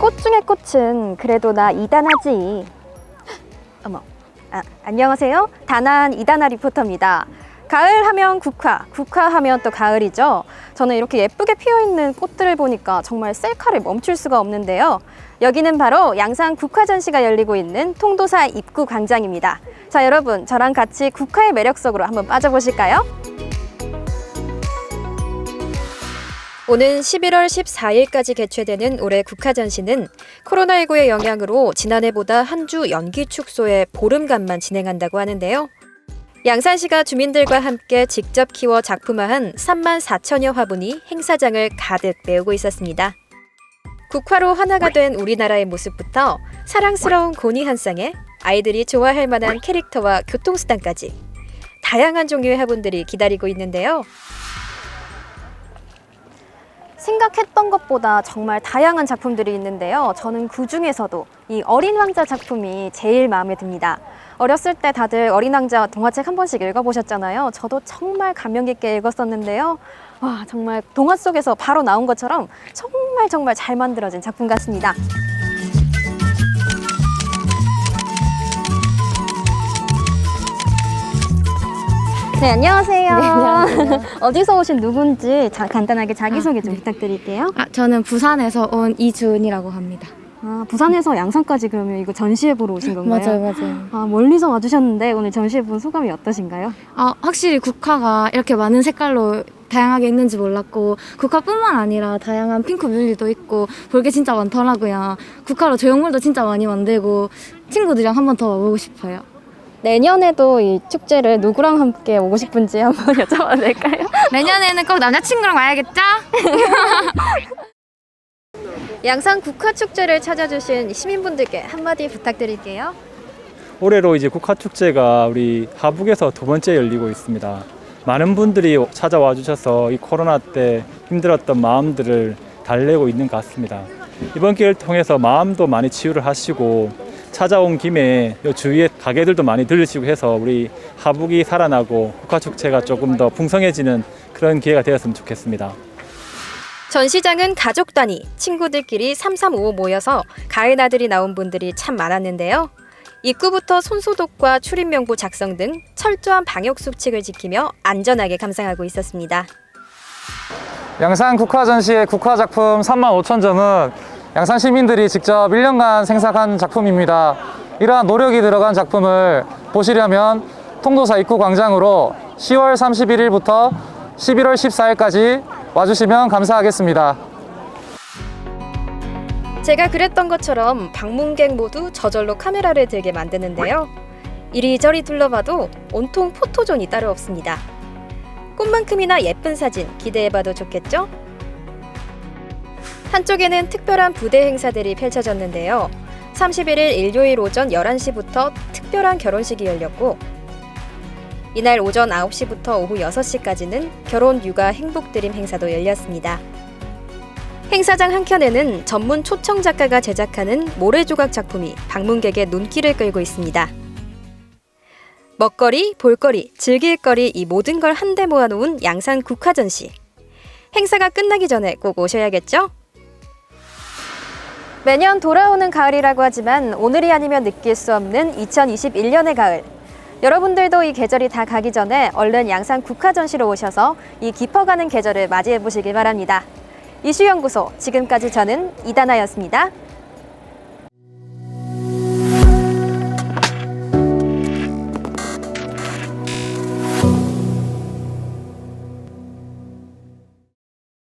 꽃 중에 꽃은 그래도 나 이단하지. 어머, 아, 안녕하세요. 다난 이다나 리포터입니다. 가을 하면 국화, 국화 하면 또 가을이죠. 저는 이렇게 예쁘게 피어 있는 꽃들을 보니까 정말 셀카를 멈출 수가 없는데요. 여기는 바로 양산 국화 전시가 열리고 있는 통도사 입구 광장입니다. 자, 여러분, 저랑 같이 국화의 매력 속으로 한번 빠져보실까요? 오는 11월 14일까지 개최되는 올해 국화전시는 코로나19의 영향으로 지난해보다 한 주 연기 축소에 보름간만 진행한다고 하는데요. 양산시가 주민들과 함께 직접 키워 작품화한 3만 4천여 화분이 행사장을 가득 메우고 있었습니다. 국화로 하나가 된 우리나라의 모습부터 사랑스러운 고니 한 쌍에 아이들이 좋아할 만한 캐릭터와 교통수단까지 다양한 종류의 화분들이 기다리고 있는데요. 생각했던 것보다 정말 다양한 작품들이 있는데요. 저는 그 중에서도 이 어린 왕자 작품이 제일 마음에 듭니다. 어렸을 때 다들 어린 왕자 동화책 한 번씩 읽어보셨잖아요. 저도 정말 감명 깊게 읽었었는데요. 와, 정말 동화 속에서 바로 나온 것처럼 정말 정말 잘 만들어진 작품 같습니다. 네, 안녕하세요. 어디서 오신 누군지 자- 간단하게 자기소개 좀 부탁드릴게요. 아, 저는 부산에서 온 이주은이라고 합니다. 아, 부산에서 양산까지 그러면 이거 전시회 보러 오신 건가요? 맞아요. 아, 멀리서 와주셨는데 오늘 전시회 본 소감이 어떠신가요? 아, 확실히 국화가 이렇게 많은 색깔로 다양하게 있는지 몰랐고 국화뿐만 아니라 다양한 핑크 뮬리도 있고 볼 게 진짜 많더라고요. 국화로 조형물도 진짜 많이 만들고 친구들이랑 한 번 더 와보고 싶어요. 내년에도 이 축제를 누구랑 함께 오고 싶은지 한번 여쭤봐도 될까요? 내년에는 꼭 남자친구랑 와야겠죠? 양산 국화 축제를 찾아주신 시민분들께 한마디 부탁드릴게요. 올해로 이제 국화축제가 우리 하북에서 두 번째 열리고 있습니다. 많은 분들이 찾아와 주셔서 이 코로나 때 힘들었던 마음들을 달래고 있는 것 같습니다. 이번 기회를 통해서 마음도 많이 치유를 하시고 찾아온 김에 요 주위에 가게들도 많이 들르시고 해서 우리 하북이 살아나고 국화축제가 조금 더 풍성해지는 그런 기회가 되었으면 좋겠습니다. 전시장은 가족 단위, 친구들끼리 3355 모여서 가을 나들이 나온 분들이 참 많았는데요. 입구부터 손소독과 출입 명부 작성 등 철저한 방역 수칙을 지키며 안전하게 감상하고 있었습니다. 양산 국화 전시의 국화 작품 3만 5천 점은 양산 시민들이 직접 1년간 생산한 작품입니다. 이러한 노력이 들어간 작품을 보시려면 통도사 입구 광장으로 10월 31일부터 11월 14일까지 와주시면 감사하겠습니다. 제가 그랬던 것처럼 방문객 모두 저절로 카메라를 들게 만드는데요. 이리저리 둘러봐도 온통 포토존이 따로 없습니다. 꽃만큼이나 예쁜 사진 기대해봐도 좋겠죠? 한쪽에는 특별한 부대 행사들이 펼쳐졌는데요. 31일 일요일 오전 11시부터 특별한 결혼식이 열렸고 이날 오전 9시부터 오후 6시까지는 결혼, 육아, 행복 드림 행사도 열렸습니다. 행사장 한켠에는 전문 초청 작가가 제작하는 모래조각 작품이 방문객의 눈길을 끌고 있습니다. 먹거리, 볼거리, 즐길거리 이 모든 걸 한데 모아놓은 양산 국화전시. 행사가 끝나기 전에 꼭 오셔야겠죠? 매년 돌아오는 가을이라고 하지만 오늘이 아니면 느낄 수 없는 2021년의 가을. 여러분들도 이 계절이 다 가기 전에 얼른 양산 국화전시로 오셔서 이 깊어가는 계절을 맞이해 보시길 바랍니다. 이슈연구소 지금까지 저는 이다나였습니다.